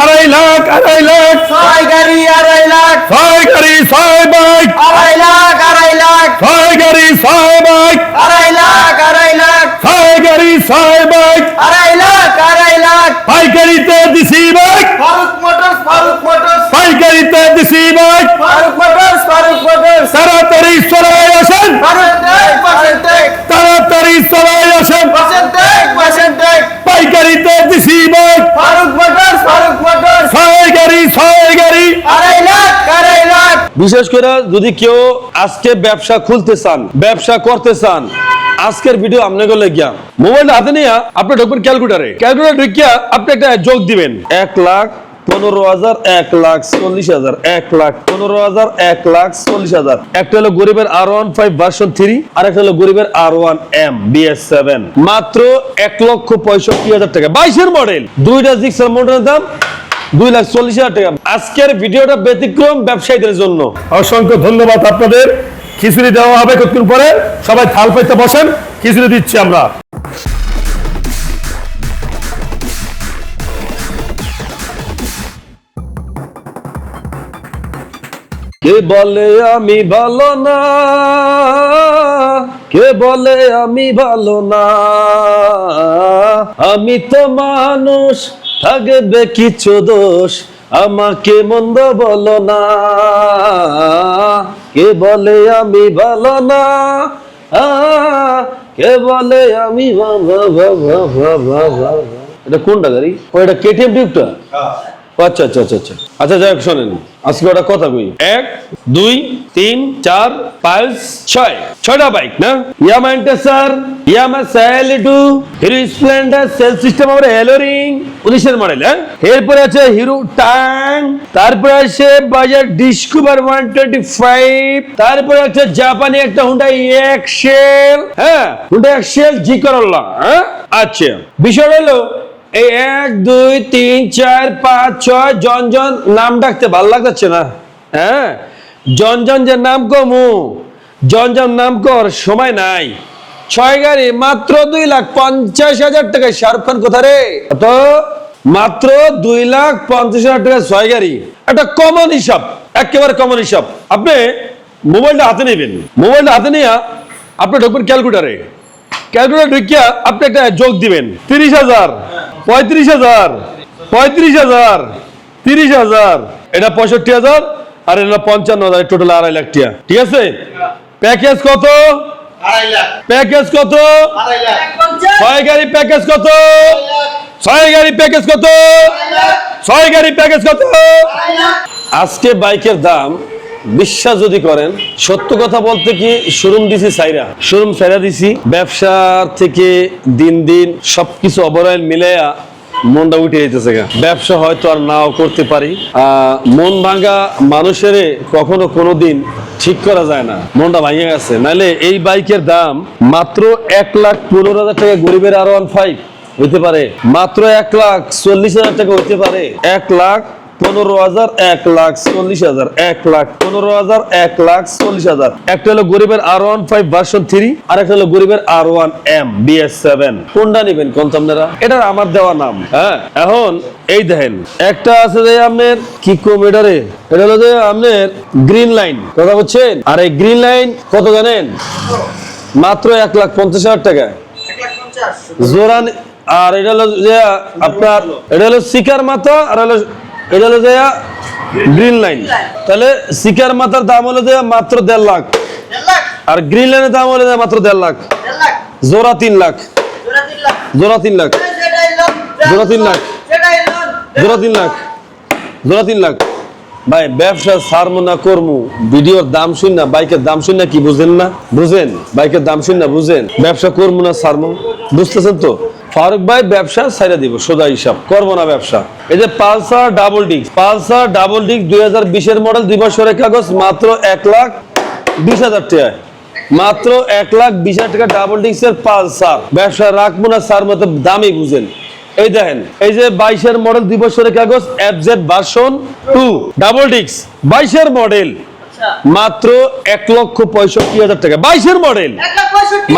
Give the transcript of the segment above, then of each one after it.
আড়াই লাখ আড়াই লাখ। ছয় গাড়ি আড়াই লাখ। ছয় গাড়ি ছয় বাইক। আড়াই লাখ আড়াই লাখ। ছয় গাড়ি ছয় বাইক। আড়াই লাখ আড়াই লাখ। ছয় গাড়ি ছয় বাইক। আড়াই লাখ আড়াই লাখ। পাইকারিতে দিছি bike Faruk motors Faruk motors পাইকারিতে দিছি bike Faruk motors Faruk motors তাড়াতাড়ি চলে আসেন পার্সেন্টেজ পার্সেন্টেজ তাড়াতাড়ি চলে আসেন পার্সেন্টেজ পার্সেন্টেজ পাইকারিতে দিছি bike Faruk motors Faruk motors ছয় গাড়ি ছয় গাড়ি আড়াই লাখ আড়াই লাখ বিশেষ করে যদি কেউ আজকে ব্যবসা খুলতে চান, ব্যবসা করতে চান, আজকের ভিডিও আপনাকে লেগিয়া। মোবাইল হাতে নিয়ে আপনি ঢুকবেন ক্যালকুলেটারে। ক্যালকুলেটার ঢুকিয়া আপনি একটা যোগ দিবেন। এক লাখ পনেরো হাজার, এক লাখ চল্লিশ হাজার, এক লাখ পনেরো হাজার, এক লাখ চল্লিশ হাজার। একটা হলো গরিবের আর ওয়ান ফাইভ ভার্সন থ্রি আর একটা হলো গরিবের আর ওয়ান এম বিএস সেভেন মাত্র এক লক্ষ পঁয়ষট্টি হাজার টাকা। বাইশের মডেল দুইটা জিক্সার মডেলের দাম দুই লাখ চল্লিশ হাজার টাকা। আজকের ভিডিওটা ব্যতিক্রম ব্যবসায়ীদের জন্য। অসংখ্য ধন্যবাদ আপনাদের। খিচুড়ি দেওয়া হবে কতক্ষণ পরে। সবাই থাল পাইতে বসেন। খিচুড়ি দিচ্ছি আমরা। কে বলে আমি ভালো না? কে বলে আমি ভালো না? আমি তো মানুষ থাকবে কিছু দোষ, আমাকে মন্দ বলো না। কে বলে আমি ভালো না? কে বলে আমি। এটা কোনটা গাড়ি? ও, এটা কেটিএম টিউবটা আচ্ছা আচ্ছা আচ্ছা আচ্ছা। আচ্ছা যাই হোক, শোনেন। আজকে ওটা কথা কই? এক, দুই, তিন, চার, পাঁচ, ছয়। ছয়টা বাইক, না? ইয়ামা ইন্টেসার, Yamaha Saluto Hero Splendor, sell system আমার এলোরিং উনিশের মডেল হ্যাঁ? এরপরে আছে হিরো ট্যাং তারপরে আছে বাজার ডিসকভার ওয়ান টোয়েন্টি ফাইভ, তারপরে আছে জাপানি একটা হুন্ডা এক্সেল হ্যাঁ? হুন্ডা এক্সেল জি করল্লা হ্যাঁ? আচ্ছা। বিষয় হলো এক, দুই, তিন, চার, পাঁচ, ছয়, জন জন নাম ডাকতে ভালো লাগছে না? হ্যাঁ? জন জন যে নাম কমু, জন জন নাম কর, সময় নাই। ছয় গাড়ি, মাত্র দুই লাখ পঞ্চাশ হাজার টাকায় শাহরুখ খান কোথা রে? তো মাত্র দুই লাখ পঞ্চাশ হাজার টাকা ছয় গাড়ি। একটা কমন হিসাব, একেবারে কমন হিসাব। আপনি মোবাইলটা হাতে নেবেন। মোবাইলটা হাতে নিয়ে আপনি ঢুকবেন ক্যালকুলেটারে। ক্যালকুলেটর ঢুকিয়া আপনি একটা যোগ দিবেন, তিরিশ হাজার। পঁয়ত্রিশ হাজার পঁয়ত্রিশ হাজার তিরিশ হাজার এটা পঁয়ষট্টি হাজার আর এটা পঞ্চান্ন হাজার টোটাল আড়াই লাখ টিয়া। ঠিক আছে? প্যাকেজ কত? প্যাকেজ কত? ছয় গাড়ি প্যাকেজ কত? ছয় গাড়ি প্যাকেজ কত? ছয় গাড়ি প্যাকেজ কত? আজকে বাইকের দাম বিশ্বাস যদি করেন, সত্য কথা বলতে কি শোরুম দিছি সাইরা? শোরুম সাইরা দিছি, ব্যবসার থেকে দিন দিন সবকিছু অবরাইল মিলাইয়া মনটা উঠে যেতেছে ব্যবসা হয়তো আর নাও করতে পারি। মন ভাঙা মানুষের কখনো কোনো দিন ঠিক করা যায় না। মনটা ভাঙে গেছে। নাহলে এই বাইকের দাম মাত্র এক লাখ পনেরো হাজার টাকা গরিবের আর ওয়ান ফাইভ হইতে পারে। মাত্র এক লাখ চল্লিশ হাজার টাকা হইতে পারে। এক লাখ পনেরো হাজার এক লাখ চল্লিশ হাজার। এক লাখ পনেরো হাজার, এক লাখ চল্লিশ হাজার। একটা গরিবের আর ওয়ান ফাইভ থ্রি আর একটা হলো গরিবের আর ওয়ান এম সেভেন কোনটা আমার দেওয়া নাম। হ্যাঁ এখন এই দেখেন, একটা আছে যে আপনার কি কম এটা হলো যে আপনার গ্রিন লাইন কথা বলছেন আর এই গ্রিন লাইন কত জানেন? মাত্র এক লাখ পঞ্চাশ হাজার টাকা। জোরান, আর এটা হলো যে আপনার, এটা হলো শিকার মাথা, আর হলো এটা হলো যে গ্রিন লাইন তাহলে শিকার মাথার দাম হলো যে মাত্র দেড় লাখ। আর গ্রিন লাইনের দাম হলো মাত্র দেড় লাখ। জোড়া তিন লাখ। জোড়া তিন লাখ। জোড়া তিন লাখ। জোড়া তিন লাখ। জোড়া তিন লাখ। ভাই ব্যবসা সারমো না করমু ভিডিওর দাম শুন না বাইকের দাম শুন না কি বুঝেন না? বুঝেন? বাইকের দাম শুন না বুঝেন? ব্যবসা করব না সারমো বুঝতেছেন তো? ফারুক ভাই ব্যবসা ছাইরা দিব, সোজা হিসাব করব না ব্যবসা। এই যে Pulsar double disc, Pulsar double disc দুই হাজার বিশের মডেল, দুই বছরের কাগজ, মাত্র এক লাখ বিশ হাজার টাকায়। মাত্র এক লাখ বিশ হাজার টাকা ডাবল ডিস্কের পালসার। ব্যবসা রাখব না সার মতো দামই বুঝেন। এই দেখেন, এই যে বাইশের মডেল, দুই বছরের কাগজ F Z version two, double disc, বাইশের মডেল। মাত্র এক লক্ষ পঁয়ষট্টি হাজার টাকা। বাইশের মডেল।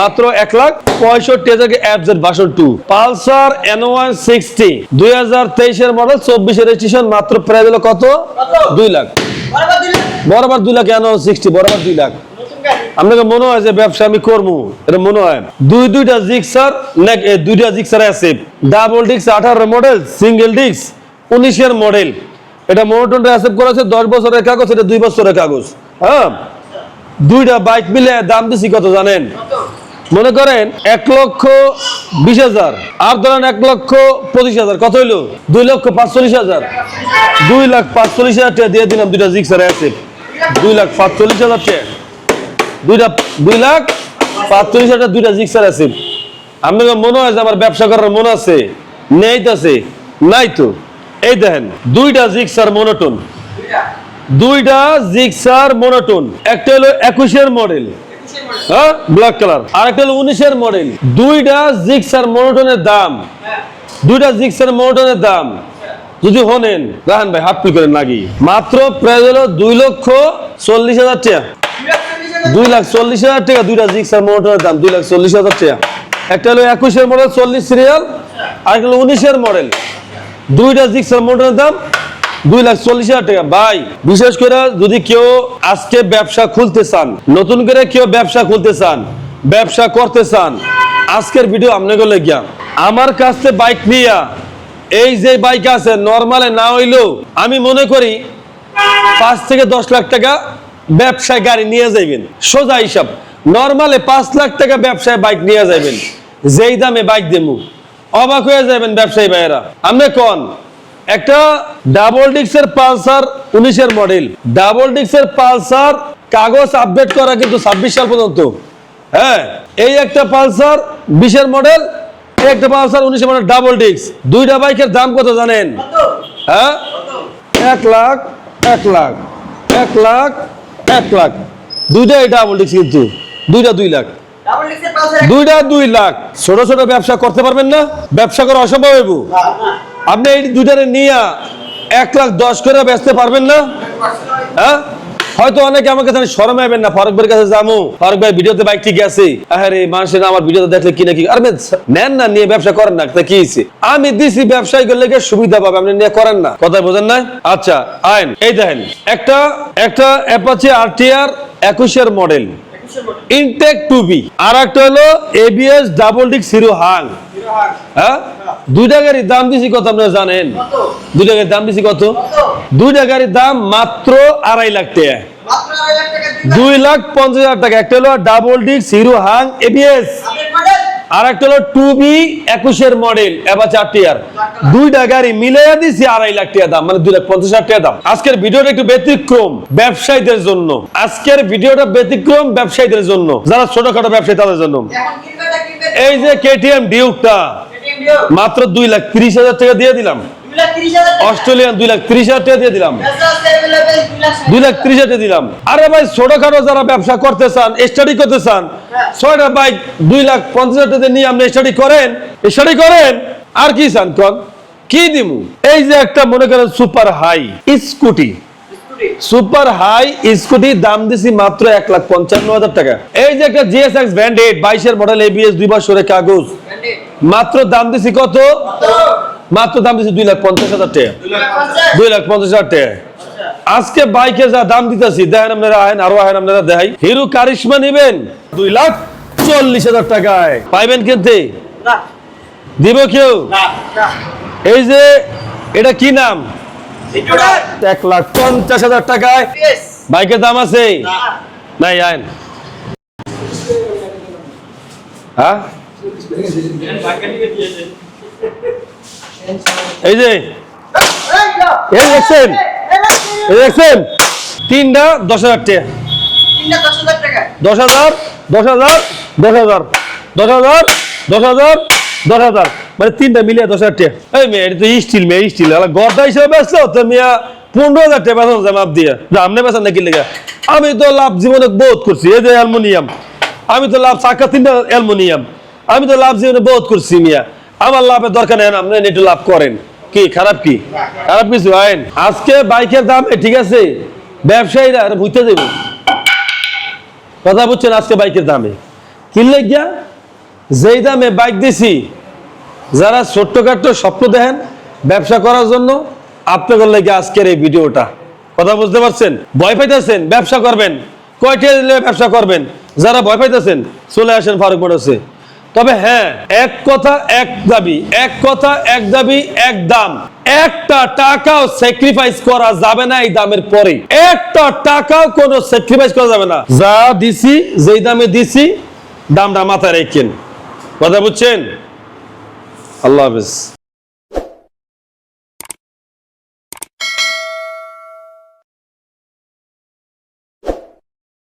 মাত্র এক লাখ পঁয়ষট্টি হাজার অ্যাপজেড version two Pulsar N one sixty দুই হাজার তেইশের মডেল চব্বিশের রেজিস্ট্রেশন মাত্র প্রায় দিল কত? দুই লাখ। বরাবর দুই লাখ। এন ওয়ান সিক্সটি বরাবর দুই লাখ। আপনাকে মনে হয় যে ব্যবসা আমি করব? এটা মনে হয় দুই দুইটা জিক্সার দুইটা জিক্সার আছে ডাবল ডিক্স আঠারো মডেল সিঙ্গেল ডিক্স উনিশের মডেল। এটা মোটনটা অ্যাসেপ্ট করা দশ বছরের কাগজ, এটা দুই বছরের কাগজ। হ্যাঁ? দুইটা বাইক মিলে দাম দিছি কত জানেন? মনে করেন এক লক্ষ বিশ হাজার, আর ধরেন এক লক্ষ পঁচিশ হাজার, কত হইল? দুই লক্ষ পাঁচচল্লিশ হাজার। দুই লাখ পাঁচচল্লিশ হাজার টাকা দিয়ে দিলাম, দুইটা জিক্সার আছে দুই লাখ পাঁচচল্লিশ হাজার টাকা। দুইটা, দুই লাখ পাঁচচল্লিশ হাজার দুইটা জিক্সার আছে আপনাকে মনে হয় যে আমার ব্যবসা করার মনে আছে? নেই তো আছে? নাই তো? এই দেখেন, দুইটা জিক্সার মনোটন। দুইটা জিক্সার মনোটন। একটা হলো একুশের মডেল। হ্যাঁ ব্ল্যাক কালার। আর একটা হলো উনিশের মডেল। দুইটা জিক্সার মনোটনের দাম। দুইটা জিক্সার মনোটনের দাম। যদি হনেন, রাহান ভাই হাফ করেন নাকি মাত্র প্রায় হলো দুই লক্ষ চল্লিশ হাজার টাকা। দুই লাখ চল্লিশ হাজার টাকা দুইটা জিক্সার মোটরের দাম, দুই লাখ চল্লিশ হাজার টাকা। একটা হলো একুশের মডেল, চল্লিশ সিরিয়াল আর একটা হলো উনিশের মডেল। দুইটা জিক্সার মোটরের দাম দুই লাখ চল্লিশ হাজার টাকা। ভাই, বিশেষ করে যদি কেউ আজকে ব্যবসা খুলতে চান, নতুন করে কেউ ব্যবসা খুলতে চান, ব্যবসা করতে চান, আজকের ভিডিও আপনাকে লেগিয়া। আমার কাছে বাইক নিয়া, এই যে বাইক আছে নর্মালে না হইলেও আমি মনে করি পাঁচ থেকে দশ লাখ টাকা ব্যবসায় গাড়ি নিয়ে যাইবেন। সোজা হিসাব নর্মালে পাঁচ লাখ টাকা ব্যবসায় বাইক নিয়ে যাইবেন। যেই দামে বাইক দেবো। অবাক হয়ে যাবেন ব্যবসায়ী ভাইয়েরা। আপনি কোন? একটা ডাবল ডিক্সের পালসার উনিশের মডেল ডাবল ডিক্সের পালসার কাগজ আপডেট করা কিন্তু ছাব্বিশ সাল পর্যন্ত। হ্যাঁ এই একটা পালসার বিশের মডেল একটা পালসার উনিশের মডেল ডাবল ডিক্স দুইটা বাইকের দাম কত জানেন? হ্যাঁ? এক লাখ এক লাখ এক লাখ এক লাখ। দুইটাই ডাবল ডিক্স কিন্তু। দুইটা দুই লাখ। দুইটা দুই লাখ। ছোট ছোট ব্যবসা করতে পারবেন না ব্যবসা করা অসম্ভব হইব। আপনি এই দুইটারে নিয়ে এক লাখ দশ করে বেচতে পারবেন না হ্যাঁ? হয়তো অনেকে আমাকে জানি শরম আইবেন না ফারুক ভাইয়ের কাছে যাব ফারুক ভাই ভিডিওতে বাইক ঠিক আছে। আরে মানুষের আমার ভিডিওতে দেখলে কি নাকি আরে নেন না নিয়ে ব্যবসা করেন না তা কি আমি দিছি ব্যবসায়ী করলে সুবিধা পাবে আপনি নিয়ে করেন না। কথা বোঝেন না? আচ্ছা আইন এই দেখেন একটা একটা অ্যাপাচি আরটিআর একুশের মডেল ইনটেক টু বি আর একটা হলো এবিএস ডাবল ডিক সিরো হাং হ্যাঁ? দুইটা গাড়ির দাম দিছি কত আপনারা জানেন? দুইটা গাড়ির দাম দিছি কত? দুইটা গাড়ির দাম মাত্র আড়াই লাখ টাকা। দুই লাখ। পঞ্চাশ হাজার টাকা। একটা হলো ডাবল ডিক্স সিরো হাং এবিএস আর একটা হলো টু বি একুশের মডেল এবার চারটি আর দুইটা গাড়ি মিলাইয়া দিছি আড়াই লাখ টাকা দাম মানে দুই লাখ পঞ্চাশ হাজার টাকা দাম। আজকের ভিডিওটা একটু ব্যতিক্রম ব্যবসায়ীদের জন্য। আজকের ভিডিওটা ব্যতিক্রম ব্যবসায়ীদের জন্য যারা ছোটখাটো ব্যবসায়ী তাদের জন্য। এই যে কেটিএম ডিউকটা মাত্র দুই লাখ ত্রিশ হাজার টাকা দিয়ে দিলাম। অস্ট্রেলিয়ান দুই লাখ ত্রিশ হাজার টাকা দিয়ে দিলাম। দুই লাখ ত্রিশ হাজার দিলাম। আরে ভাই ছোটখাটো যারা ব্যবসা করতে চান স্টাডি করতে চান ছয়টা বাইক দুই লাখ পঞ্চাশ হাজার নিয়ে আপনি স্টাডি করেন। স্টাডি করেন আর কি চান কন? কি দিমু? এই যে একটা মনে করেন super high scooty super high scooty দাম দিছি মাত্র এক লাখ পঞ্চান্ন হাজার টাকা। এই যে একটা জিএসএক্স ব্যান্ডেড বাইশের মডেল এবিএস দুই বছরের কাগজ। মাত্র দাম দিছি কত? মাত্র। দাম দিছি দুই লাখ পঞ্চাশ হাজার টাকা। দুই লাখ পঞ্চাশ হাজার টাকা। আজকে বাইকে যা দাম দিতেছি দেখেন আপনারা আহেন আরও আহেন আপনারা দেখাই। হিরো কারিশমা নেবেন। দুই লাখ চল্লিশ হাজার টাকায়। পাইবেন কিনতে? দিব কেউ? এই যে এটা কি নাম? এক লাখ পঞ্চাশ হাজার টাকায়। বাইকের দাম আছে? নাই আইন হ্যাঁ? এই যে। এই দেখছেন দেখছেন? তিনটা দশ হাজার টাকা। দশ হাজার দশ হাজার দশ হাজার দশ হাজার দশ হাজার দশ হাজার মানে তিনটা মিলিয়ে দশ হাজার টাকা। এই মেয়ে এটা তো স্টিল মেয়ে স্টিল গড়দা হিসেবে বেচলো তো মিয়া পনেরো হাজার টাকা বেতন যায় মাপ দিয়ে। আপনি নাকি লেগে? আমি তো লাভ জীবনে বহুত করছি। এই যে অ্যালমোনিয়াম। আমি তো লাভ চাকা তিনটা অ্যালমোনিয়াম। আমি তো লাভ জীবনে বহুত করছি মিয়া। আমার লাভের দরকার নেই আপনি একটু লাভ করেন। কি, খারাপ কি? খারাপ কিছু, আইন। আজকে বাইকের দাম, ঠিক আছে? ব্যবসায়ীরা বুঝতে দেবে। কথা বুঝছেন আজকে বাইকের দামে? কিনলে গিয়া যেই দামে বাইক দিছি, যারা ছোট্ট ছোট্টখাট্ট স্বপ্ন দেখেন ব্যবসা করার জন্য, আপনাদের লেগে আজকের এই ভিডিওটা। কথা বুঝতে পারছেন? ভয় পাইতেছেন, ব্যবসা করবেন। কয়টা ব্যবসা করবেন? যারা ভয় পাইতেছেন, চলে আসেন ফারুক মোটরসে। তবে হ্যাঁ এক কথা, এক দাবি, এক কথা, এক দাবি, এক দাম। একটা টাকাও স্যাক্রিফাইস করা যাবে না এই দামের পরে একটা টাকাও কোনো স্যাক্রিফাইস করা যাবে না। যা দিছি, যেই দামে দিছি, দামটা মাথায় রেখেন। কথা বুঝছেন? আল্লাহ হাফেজ।